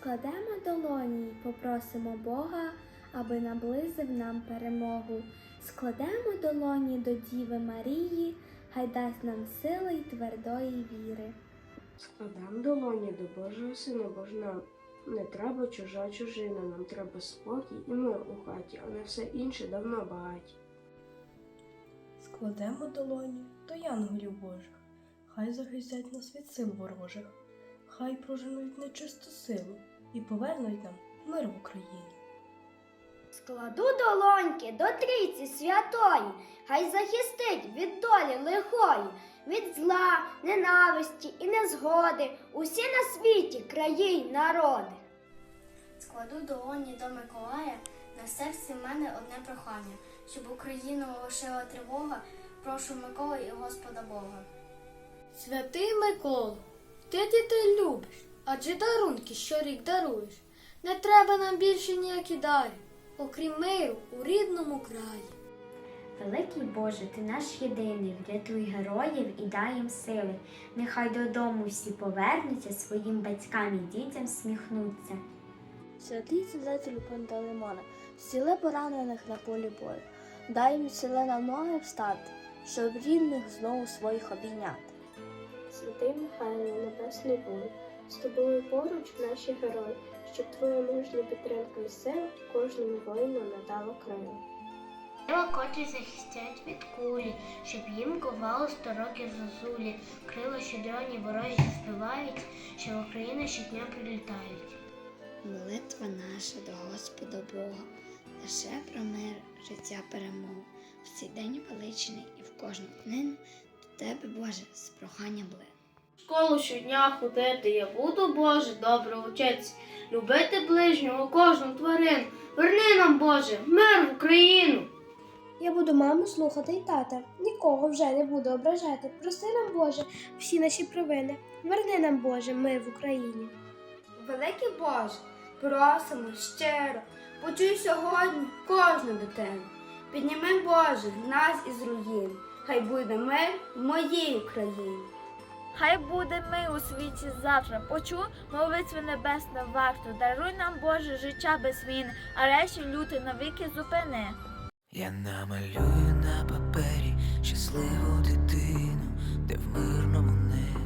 Складемо долоні й попросимо Бога, аби наблизив нам перемогу. Складемо долоні до Діви Марії, хай дасть нам сили й твердої віри. Складем долоні до Божого Сина, бо ж нам не треба чужа чужина, нам треба спокій і мир у хаті, а не все інше давно багаті. Складемо долоні до янголів Божих, хай захистять нас від сил ворожих, хай проженуть нечисту силу і повернуть нам мир в Україні. Складу долоньки до трійці святої, хай захистить від долі лихої, від зла, ненависті і незгоди усі на світі краї й народи. Складу долоні до Миколая, на серці в мене одне прохання, щоб Україну лишила тривога, прошу Микола і Господа Бога. Святий Миколо, ти дітей любиш, адже дарунки щорік даруєш. Не треба нам більше ніякі дари, окрім миру у рідному краї. Великий Боже, ти наш єдиний, врятуй героїв і дай їм сили. Нехай додому всі повернуться, своїм батькам і дітям сміхнуться. Святий цілителю Пантелеймона, зціли поранених на полі бою, дай їм сили на ноги встати, щоб рідних знову своїх обійняти. Святий Михайло, небесний воїн, з тобою поруч наші герої, щоб твоя мужня підтримка і сила кожному воїну надала крила. Крила котрі захистять від кулі, щоб їм ковало сто років зозулі. Крила щодроні ворожі співають, що в Україну щодня прилітають. Молитва наша до Господа Бога, лише про мир, життя перемогу, в цей день величний і в кожну днину тебе, Боже, з проханням блин. В школу щодня ходити я буду, Боже, добре вчитися, любити ближнього, кожну тварину. Верни нам, Боже, мир в Україну. Я буду маму слухати й тата, нікого вже не буду ображати. Прости нам, Боже, всі наші провини. Верни нам, Боже, мир в Україні. Великий Боже, просимо щиро, почуй сьогодні кожну дитину. Підніми, Боже, нас із руїн, хай буде мир в моїй Україні. Хай буде ми у світі завтра. Почу молитву небесна варту. Даруй нам, Боже, життя без війни, а речі люти навіки зупини. Я намалюю на папері щасливу дитину, де в мирному небі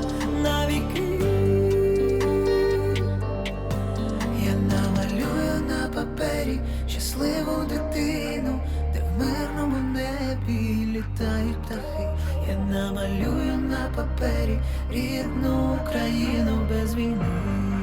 Я намалюю на папері рідну Україну без війни.